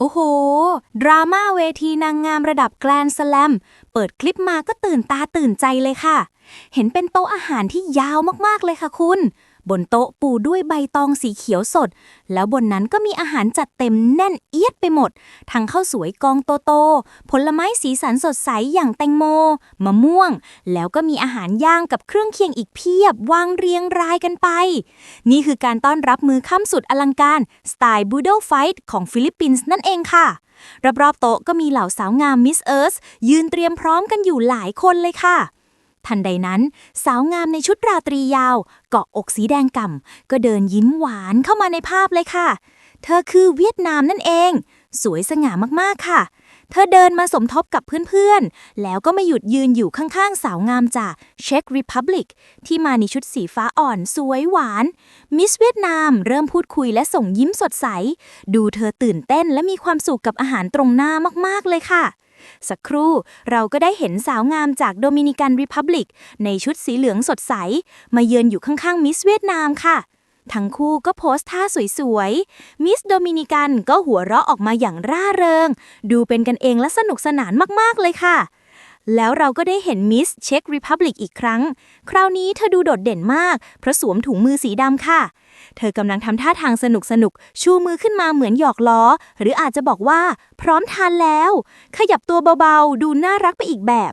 โอ้โห ดราม่าเวทีนางงามระดับแกลนสแลม เปิดคลิปมาก็ตื่นตาตื่นใจเลยค่ะ เห็นเป็นโต๊ะอาหารที่ยาวมากๆเลยค่ะคุณ บนโต๊ะปูด้วยใบตองสีเขียวสด แล้วบนนั้นก็มีอาหารจัดเต็มแน่นเอียดไปหมด ทั้งข้าวสวยกองโตๆผลไม้สีสันสดใสอย่างแตงโม มะม่วง แล้วก็มีอาหารย่างกับเครื่องเคียงอีกเพียบวางเรียงรายกันไป นี่คือการต้อนรับมือค่ำสุดอลังการ สไตล์บูโดไฟท์ของฟิลิปปินส์นั่นเองค่ะรอบๆโต๊ะก็มีเหล่าสาวงามมิสเอิร์ธยืนเตรียมพร้อมกันอยู่หลายคนเลยค่ะ ทันใดนั้น สาวงามในชุดราตรียาว เกาะอกสีแดงก่ำก็เดินยิ้มหวานเข้ามาในภาพเลยค่ะ เธอคือเวียดนามนั่นเอง สวยสง่ามากๆค่ะ เธอเดินมาสมทบกับเพื่อนๆ แล้วก็ไมาหยุดยืนอยู่ข้างๆ สาวงามจากเช็กริพับลิกที่มาในชุดสีฟ้าอ่อนสวยหวาน มิสเวียดนามเริ่มพูดคุยและส่งยิ้มสดใส ดูเธอตื่นเต้นและมีความสุขกับอาหารตรงหน้ามากๆเลยค่ะ สักครู่เราก็ได้เห็นสาวงามจากโดมินิกันริพับลิก ในชุดสีเหลืองสดใส มาเยือนอยู่ข้างๆมิสเวียดนามค่ะ ทั้งคู่ก็โพสท่าสวยๆ มิสโดมินิกันก็หัวเราะออกมาอย่างร่าเริง ดูเป็นกันเองและสนุกสนานมากๆเลยค่ะแล้วเราก็ได้เห็นมิสเช็กริพับลิกอีกครั้ง คราวนี้เธอดูโดดเด่นมาก เพราะสวมถุงมือสีดำค่ะ เธอกำลังทำท่าทางสนุกสนุกชูมือขึ้นมาเหมือนหยอกล้อ หรืออาจจะบอกว่า พร้อมทานแล้ว ขยับตัวเบาๆ ดูน่ารักไปอีกแบบ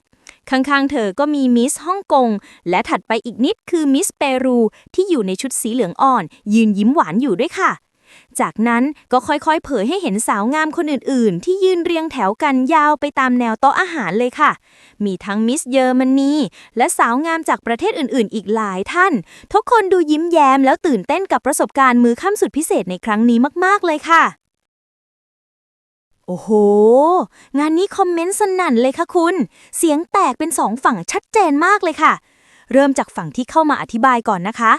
ข้างๆ เธอก็มีมิสฮ่องกง และถัดไปอีกนิดคือมิสเปรู ที่อยู่ในชุดสีเหลืองอ่อน ยืนยิ้มหวานอยู่ด้วยค่ะ จากนั้นก็ค่อยๆ เผยให้เห็นสาวงามคนอื่นๆ ที่ยืนเรียงแถวกันยาวไปตามแนวโต๊ะอาหารเลยค่ะ มีทั้งมิสเยอรมนีและสาวงามจากประเทศอื่นๆ อีกหลายท่าน ทุกคนดูยิ้มแย้มแล้วตื่นเต้นกับประสบการณ์มือค่ำสุดพิเศษในครั้งนี้มากๆเลยค่ะ โอ้โห งานนี้คอมเมนต์สนั่นเลยค่ะคุณ เสียงแตกเป็นสองฝั่งชัดเจนมากเลยค่ะ เริ่มจากฝั่งที่เข้ามาอธิบายก่อนนะคะ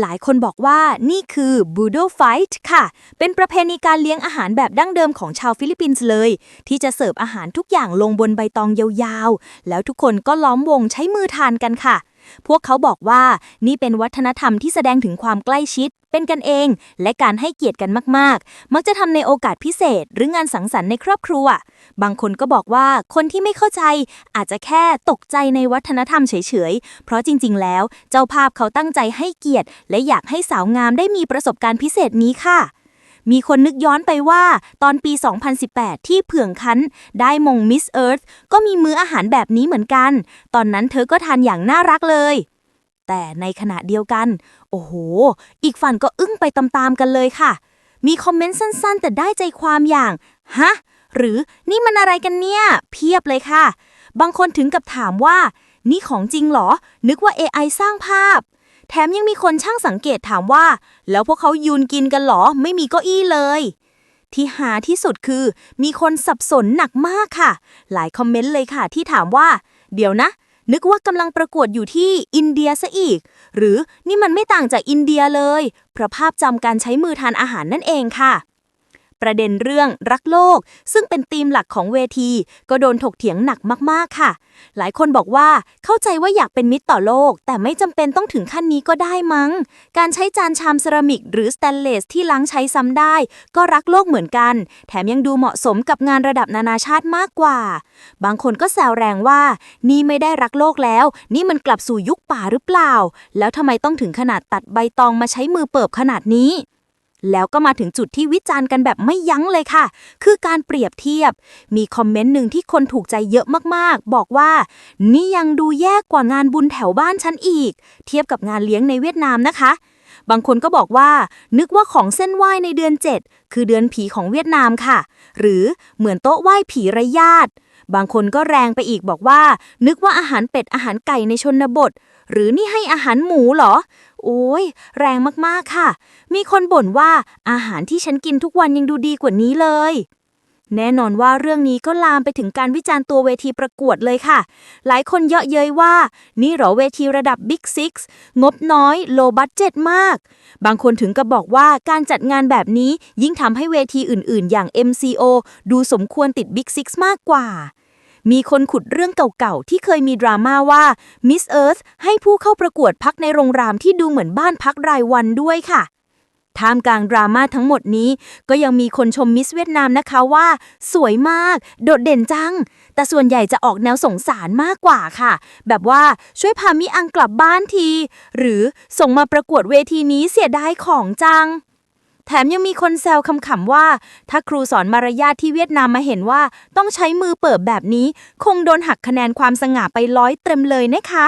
หลายคนบอกว่านี่คือบูโดไฟท์ค่ะ เป็นประเพณีการเลี้ยงอาหารแบบดั้งเดิมของชาวฟิลิปปินส์เลย ที่จะเสิร์ฟอาหารทุกอย่างลงบนใบตองยาวๆ แล้วทุกคนก็ล้อมวงใช้มือทานกันค่ะ พวกเขาบอกว่านี่เป็นวัฒนธรรมที่แสดงถึงความใกล้ชิด เป็นกันเอง และการให้เกียรติกันมาก ๆ มักจะทำในโอกาสพิเศษ หรืองานสังสรรค์ในครอบครัว บางคนก็บอกว่าคนที่ไม่เข้าใจอาจจะแค่ตกใจในวัฒนธรรมเฉย ๆ เพราะจริง ๆ แล้ว เจ้าภาพเขาตั้งใจให้เกียรติ และอยากให้สาวงามได้มีประสบการณ์พิเศษนี้ค่ะ มีคนนึกย้อนไปว่าตอนปี 2018 ที่เผื่องคันได้มงมิสเอิร์ธก็มีมื้ออาหารแบบนี้เหมือนกัน ตอนนั้นเธอก็ทานอย่างน่ารักเลย แต่ในขณะเดียวกัน โอ้โห อีกฝั่งก็อึ้งไปตามๆกันเลยค่ะ มีคอมเมนต์สั้นๆ แต่ได้ใจความอย่าง ฮะ หรือนี่มันอะไรกันเนี่ย เพียบเลยค่ะ บางคนถึงกับถามว่า นี่ของจริงเหรอ นึกว่า AI สร้างภาพ ถมยังมีคนช่างสังเกตถามว่า แล้วพวกเขายืนกินกันเหรอ ไม่มีเก้าอี้เลย ที่หาที่สุดคือ มีคนสับสนหนักมากค่ะ หลายคอมเมนต์เลยค่ะ ที่ถามว่า เดี๋ยวนะ นึกว่ากำลังประกวดอยู่ที่อินเดียซะอีก หรือนี่มันไม่ต่างจากอินเดียเลยเพราะภาพจำการใช้มือทานอาหารนั่นเองค่ะ ประเด็นเรื่องรักโลก ซึ่งเป็นธีมหลักของเวที ก็โดนถกเถียงหนักมากๆค่ะ หลายคนบอกว่าเข้าใจว่าอยากเป็นมิตรต่อโลก แต่ไม่จำเป็นต้องถึงขั้นนี้ก็ได้มั้ง การใช้จานชามเซรามิก หรือสแตนเลสที่ล้างใช้ซ้ำได้ ก็รักโลกเหมือนกัน แถมยังดูเหมาะสมกับงานระดับนานาชาติมากกว่า บางคนก็แซวแรงว่า นี่ไม่ได้รักโลกแล้ว นี่มันกลับสู่ยุคป่าหรือเปล่า แล้วทำไมต้องถึงขนาดตัดใบตองมาใช้มือเปิบขนาดนี้ แล้วก็มาถึงจุดที่วิจารณ์กันแบบไม่ยั้งเลยค่ะ คือการเปรียบเทียบ มีคอมเมนต์หนึ่งที่คนถูกใจเยอะมากๆ บอกว่า นี่ยังดูแย่กว่างานบุญแถวบ้านฉันอีก เทียบกับงานเลี้ยงในเวียดนามนะคะ บางคนก็บอกว่า นึกว่าของเส้นไหว้ในเดือน 7 คือเดือนผีของเวียดนามค่ะ หรือเหมือนโต๊ะไหว้ผีร้ญาติ บางคนก็แรงไปอีกบอกว่า นึกว่าอาหารเป็ดอาหารไก่ในชนบท หรือนี่ให้อาหารหมูเหรอ โอ้ย แรงมากๆค่ะ มีคนบ่นว่าอาหารที่ฉันกินทุกวันยังดูดีกว่านี้เลย แน่นอนว่าเรื่องนี้ก็ลามไปถึงการวิจารณ์ตัวเวทีประกวดเลยค่ะ หลายคนเยาะเย้ยว่า นี่หรอเวทีระดับ Big Six งบน้อย โลบัตเจ็ตมาก บางคนถึงกับบอกว่าการจัดงานแบบนี้ยิ่งทำให้เวทีอื่นๆ อย่าง MCO ดูสมควรติด Big Six มากกว่า มีคนขุดเรื่องเก่าๆ ที่เคยมีดราม่าว่า Miss Earth ให้ผู้เข้าประกวดพักในโรงแรมที่ดูเหมือนบ้านพักรายวันด้วยค่ะ ท่ามกลางดราม่าทั้งหมดนี้ ก็ยังมีคนชมมิสเวียดนามนะคะว่า สวยมาก โดดเด่นจัง แต่ส่วนใหญ่จะออกแนวสงสารมากกว่าค่ะ แบบว่าช่วยพามิอังกลับบ้านที หรือส่งมาประกวดเวทีนี้เสียดายของจัง แถมยังมีคนแซวคำๆว่า ถ้าครูสอนมารยาทที่เวียดนามมาเห็นว่าต้องใช้มือเปิบแบบนี้ คงโดนหักคะแนนความสง่าไปร้อยเต็มเลยนะคะ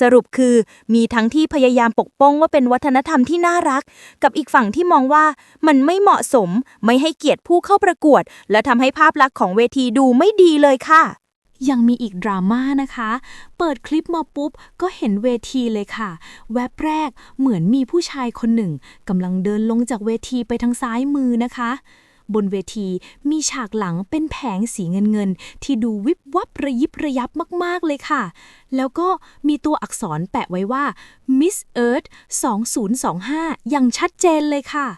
สรุปคือมีทั้งที่พยายามปกป้องว่าเป็นวัฒนธรรมที่น่ารัก กับอีกฝั่งที่มองว่ามันไม่เหมาะสม ไม่ให้เกียรติผู้เข้าประกวด และทำให้ภาพลักษณ์ของเวทีดูไม่ดีเลยค่ะ ยังมีอีกดราม่านะคะ เปิดคลิปมาปุ๊บ ก็เห็นเวทีเลยค่ะ แวบแรกเหมือนมีผู้ชายคนหนึ่งกำลังเดินลงจากเวทีไปทางซ้ายมือนะคะ บนเวทีมีฉากหลังเป็นแผงสีเงินเงินที่ดูวิบวับระยิบระยับมากๆเลยค่ะ แล้วก็มีตัวอักษรแปะไว้ว่า Miss Earth 2025 อย่างชัดเจนเลยค่ะ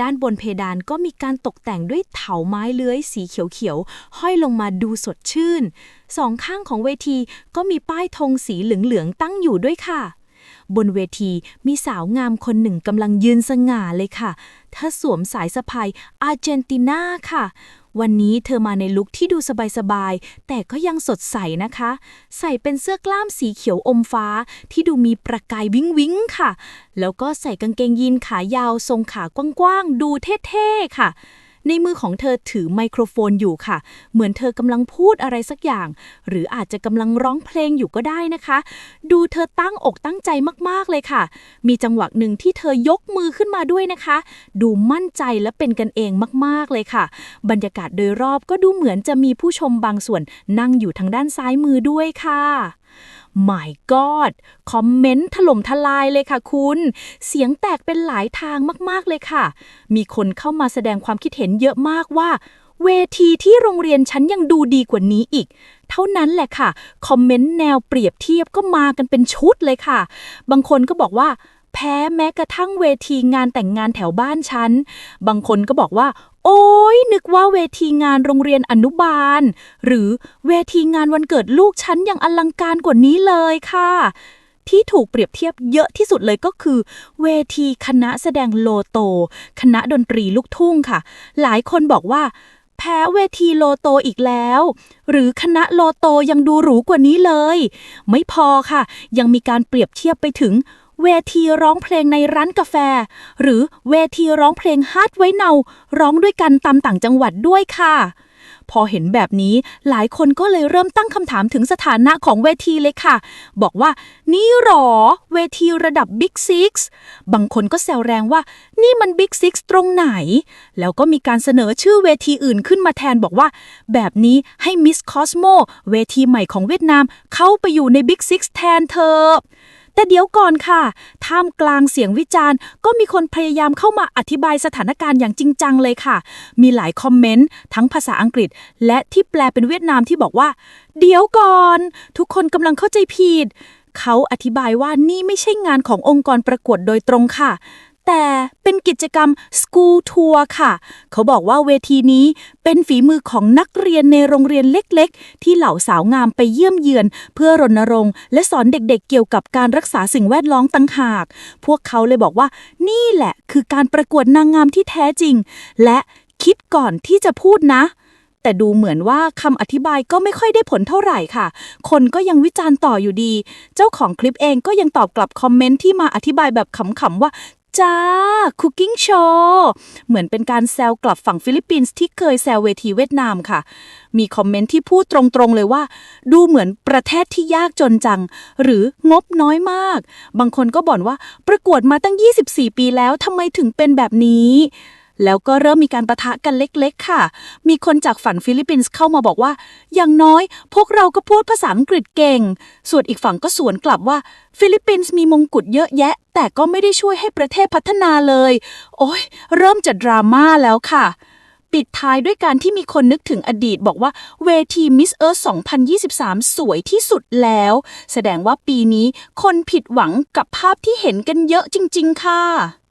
ด้านบนเพดานก็มีการตกแต่งด้วยเถาไม้เลื้อยสีเขียวๆ ห้อยลงมาดูสดชื่น สองข้างของเวทีก็มีป้ายธงสีเหลืองๆ ตั้งอยู่ด้วยค่ะ บนเวทีมีสาวงามคนหนึ่งกำลังยืนสง่าเลยค่ะเธอสวมสายสะพายอาร์เจนตินาค่ะ วันนี้เธอมาในลุคที่ดูสบายๆ แต่ก็ยังสดใสนะคะ ใส่เป็นเสื้อกล้ามสีเขียวอมฟ้าที่ดูมีประกายวิ้งวิ้งๆค่ะ แล้วก็ใส่กางเกงยีนขายาวทรงขากว้างๆ ดูเท่ๆ ค่ะ ในมือของเธอถือไมโครโฟนอยู่ค่ะ เหมือนเธอกำลังพูดอะไรสักอย่าง หรืออาจจะกำลังร้องเพลงอยู่ก็ได้นะคะ ดูเธอตั้งอกตั้งใจมากๆเลยค่ะ มีจังหวะหนึ่งที่เธอยกมือขึ้นมาด้วยนะคะ ดูมั่นใจและเป็นกันเองมากๆเลยค่ะ บรรยากาศโดยรอบก็ดูเหมือนจะมีผู้ชมบางส่วนนั่งอยู่ทางด้านซ้ายมือด้วยค่ะ My God คอมเมนต์ถล่มทลายเลยค่ะคุณ เสียงแตกเป็นหลายทางมากๆเลยค่ะ มีคนเข้ามาแสดงความคิดเห็นเยอะมากว่า เวทีที่โรงเรียนฉันยังดูดีกว่านี้อีกเท่านั้นแหละค่ะ คอมเมนต์แนวเปรียบเทียบก็มากันเป็นชุดเลยค่ะ บางคนก็บอกว่า แพ้แม้กระทั่งเวทีงานแต่งงานแถวบ้านฉัน บางคนก็บอกว่า โอ้ยนึกว่าเวทีงานโรงเรียนอนุบาล หรือเวทีงานวันเกิดลูกฉันยังอลังการกว่านี้เลยค่ะ ที่ถูกเปรียบเทียบเยอะที่สุดเลยก็คือ เวทีคณะแสดงโลโต คณะดนตรีลูกทุ่งค่ะ หลายคนบอกว่า แพ้เวทีโลโตอีกแล้ว หรือคณะโลโตยังดูหรูกว่านี้เลย ไม่พอค่ะ ยังมีการเปรียบเทียบไปถึง เวทีร้องเพลงในร้านกาแฟ หรือเวทีร้องเพลงฮาร์ดไว้เนา ร้องด้วยกันตามต่างจังหวัดด้วยค่ะ พอเห็นแบบนี้หลายคนก็เลยเริ่มตั้งคำถามถึงสถานะของเวทีเลยค่ะ บอกว่า นี่หรอ เวทีระดับ Big Six บางคนก็แซวแรงว่า นี่มัน Big Six ตรงไหน แล้วก็มีการเสนอชื่อเวทีอื่นขึ้นมาแทนบอกว่า แบบนี้ให้ Miss Cosmo เวทีใหม่ของเวียดนามเข้าไปอยู่ใน Big Six แทนเธอ แต่เดี๋ยวก่อนค่ะ ท่ามกลางเสียงวิจารณ์ ก็มีคนพยายามเข้ามาอธิบายสถานการณ์อย่างจริงจังเลยค่ะ มีหลายคอมเมนต์ทั้งภาษาอังกฤษ และที่แปลเป็นเวียดนามที่บอกว่า เดี๋ยวก่อน ทุกคนกำลังเข้าใจผิดเขาอธิบายว่านี่ไม่ใช่งานขององค์กรประกวดโดยตรงค่ะ แต่เป็นกิจกรรม School Tour ค่ะ เขาบอกว่าเวทีนี้เป็นฝีมือของนักเรียนในโรงเรียนเล็กๆ ที่เหล่าสาวงามไปเยี่ยมเยือน เพื่อรณรงค์ และสอนเด็กๆ เกี่ยวกับการรักษาสิ่งแวดล้อมต่างหาก พวกเขาเลยบอกว่า นี่แหละคือการประกวดนางงามที่แท้จริง และคิดก่อนที่จะพูดนะแต่ดูเหมือนว่าคำอธิบายก็ไม่ค่อยได้ผลเท่าไหร่ค่ะ คนก็ยังวิจารณ์ต่ออยู่ดี เจ้าของคลิปเองก็ยังตอบกลับคอมเมนต์ที่มาอธิบายแบบขำๆว่า จ้าคุกกิ้งโชว์เหมือนเป็นการแซวกลับฝั่งฟิลิปปินส์ที่เคยแซวเวทีเวียดนามค่ะ มีคอมเมนต์ที่พูดตรงๆเลยว่า ดูเหมือนประเทศที่ยากจนจัง หรืองบน้อยมาก บางคนก็บ่นว่าประกวดมาตั้ง 24 ปีแล้วทำไมถึงเป็นแบบนี้ แล้วก็เริ่มมีการประทะกันเล็กๆ ค่ะ มีคนจากฝั่งฟิลิปปินส์เข้ามาบอกว่า อย่างน้อย พวกเราก็พูดภาษาอังกฤษเก่ง ส่วนอีกฝั่งก็สวนกลับว่า ฟิลิปปินส์มีมงกุฎเยอะแยะ แต่ก็ไม่ได้ช่วยให้ประเทศพัฒนาเลย โอ้ยเริ่มจะดราม่าแล้วค่ะปิดท้ายด้วยการที่มีคนนึกถึงอดีตบอกว่าเวที Miss Earth 2023 สวยที่สุดแล้ว แสดงว่าปีนี้คนผิดหวังกับภาพที่เห็นกันเยอะจริง ๆ ค่ะ